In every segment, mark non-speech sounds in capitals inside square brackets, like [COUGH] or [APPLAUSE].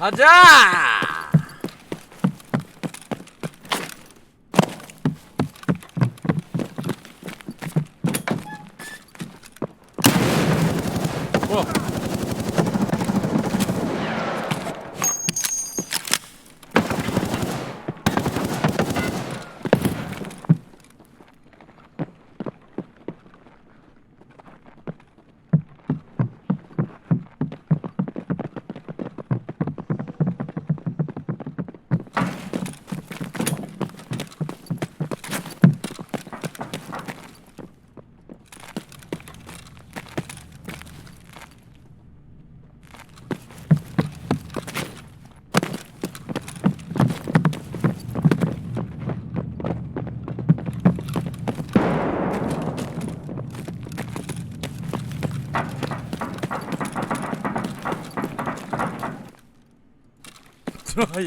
가자! 뭐야? 들어가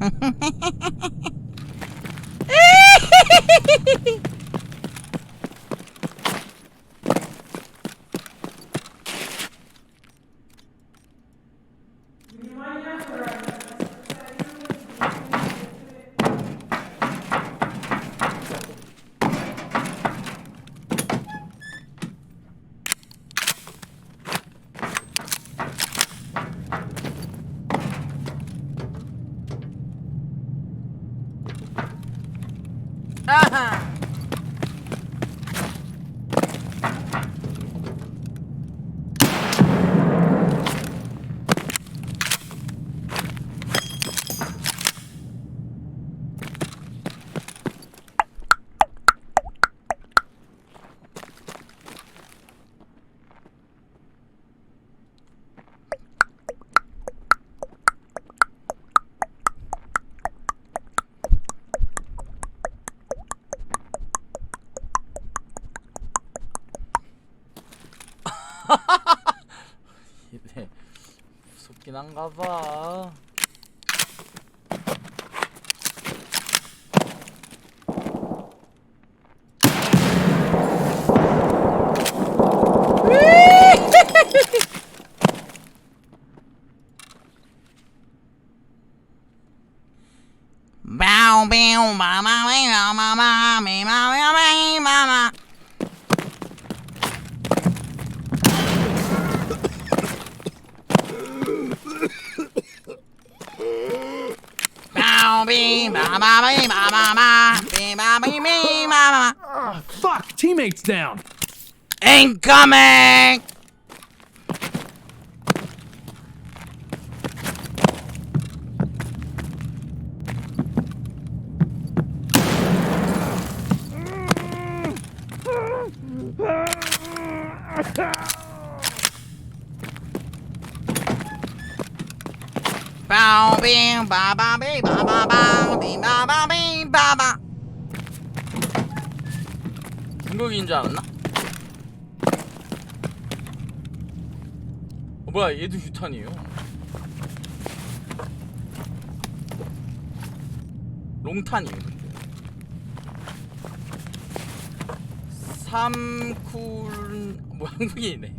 哼哼哼哼哼哼哼诶嘿嘿嘿嘿嘿嘿 얘네 [LAUGHS] 이래 [LAUGHS] 무섭긴 한가 봐. Bow, bee, ba, ba, bee, ba, ba, ba, bee, ba, bee, bee, ba, ba, ba. Fuck! Teammates down! Incoming! [LAUGHS] Bee, ba, ba, bee, ba, ba. 중국인 줄 알았나? 어, 뭐야 얘도 유탄이에요. 롱탄이에요. 삼쿨 뭐 한국인이네.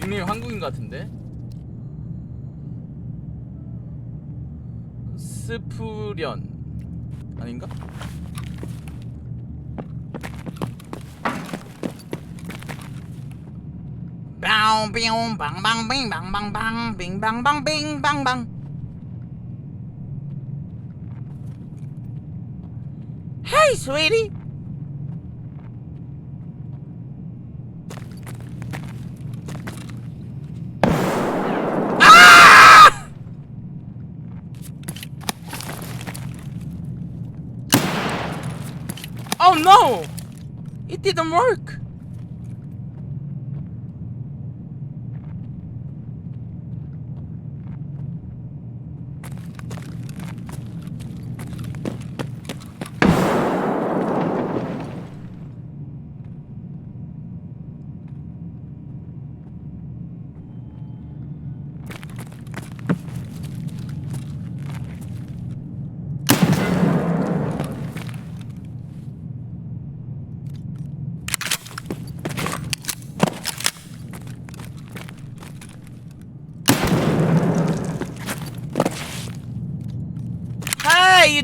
닉네임 한국인 같은데? 스프련 아닌가? Bang, bang, bing, bang, bang. Hey, sweetie. It didn't work!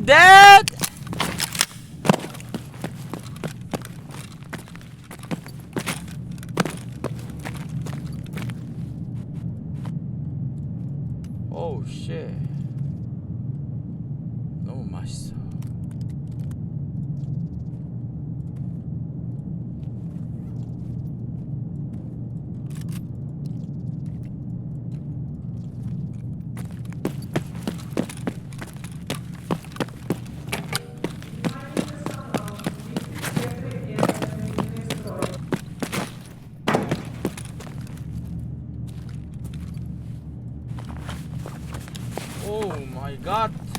Hey, you dead? Oh shit. 너무 맛 Oh my god.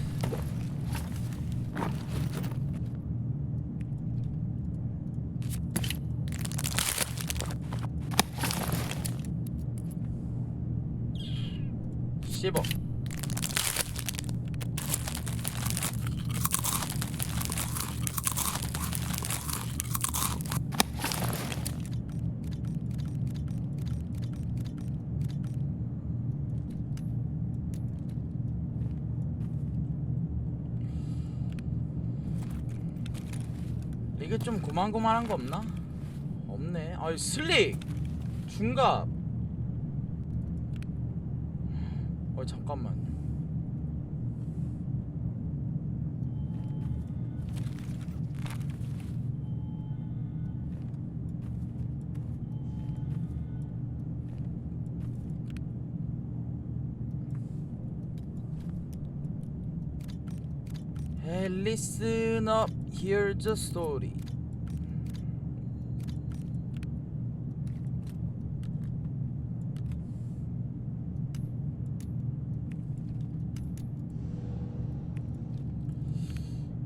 이게 좀 고만고만한 거 없나? 없네. 아이 슬릭 중갑. 어 잠깐만. Up. Here's the story.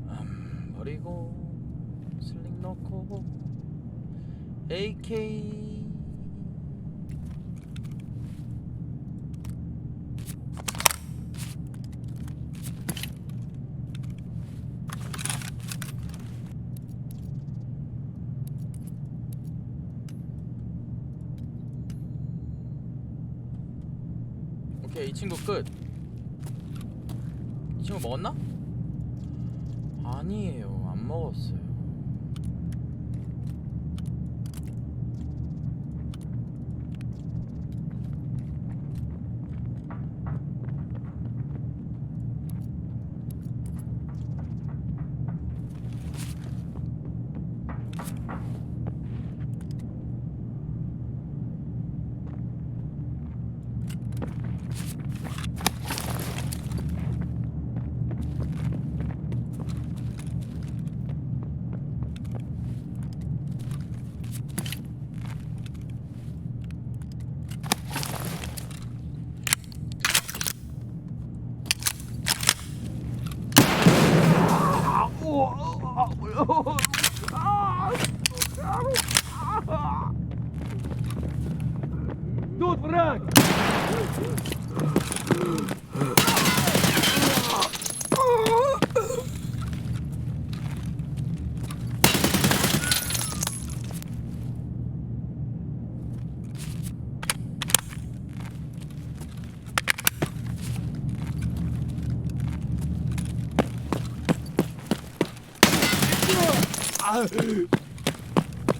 음, 버리고 슬링 넣고 AK 오케이 이 친구 끝. 이 친구 먹었나? 아니에요 안 먹었어요.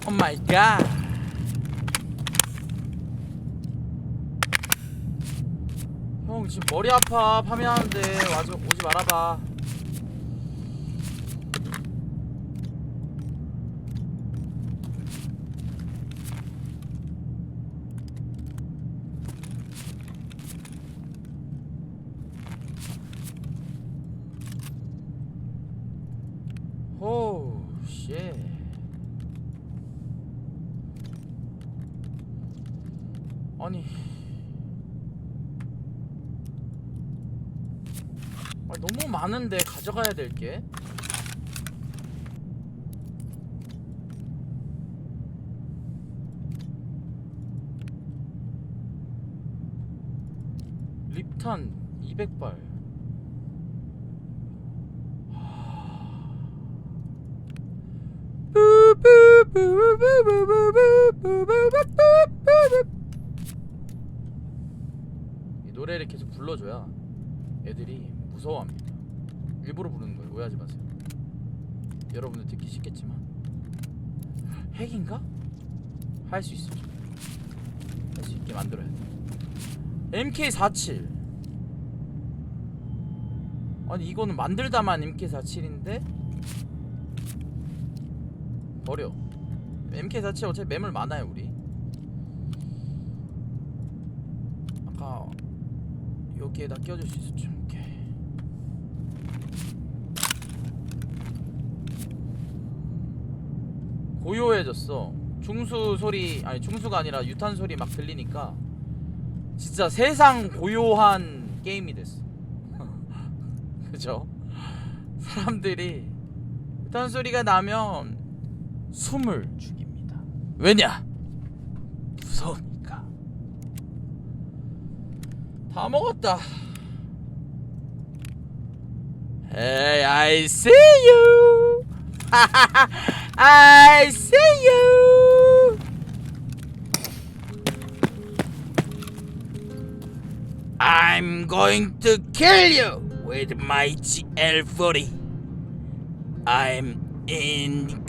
오 마이 갓. 형 지금 머리 아파 파밍하는데 와줘 오지 말아봐. 너무 많은데 가져가야 될 게. 립탄 200발. 이 노래를 계속 불러줘야 애들이 무서워합니다. 일부러 부르는 거예요. 오해하지 마세요. 여러분들 듣기 쉽겠지만 핵인가? 할 수 있어. 할수 있게 만들어야 돼. MK47 아니 이거는 만들다만 MK47인데 버려 MK47 어차피 매물 많아요 우리 아까 여기에다 껴줄 수 있었죠 오케이 고요해졌어 중수 소리 아니 중수가 아니라 유탄 소리 막 들리니까 진짜 세상 고요한 게임이 됐어 [LAUGHS] 그죠? 사람들이 유탄 소리가 나면 숨을 죽입니다 왜냐? 무서우니까 다 먹었다 Hey, I see you. [LAUGHS] I see you. I'm going to kill you with my GL40. I'm incoming.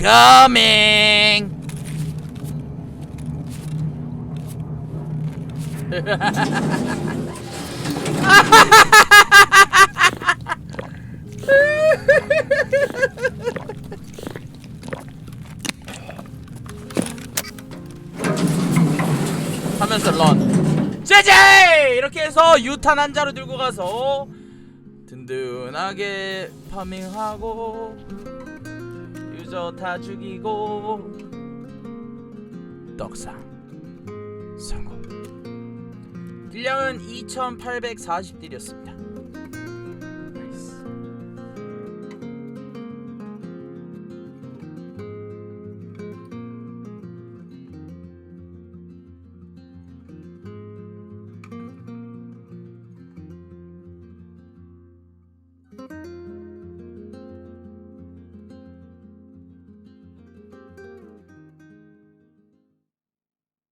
[LAUGHS] 하면서 런. 제제! 이렇게 해서 유탄 한 자루 들고 가서 든든하게 파밍하고 유저 다 죽이고 떡상 성공 딜량은 2840딜이었습니다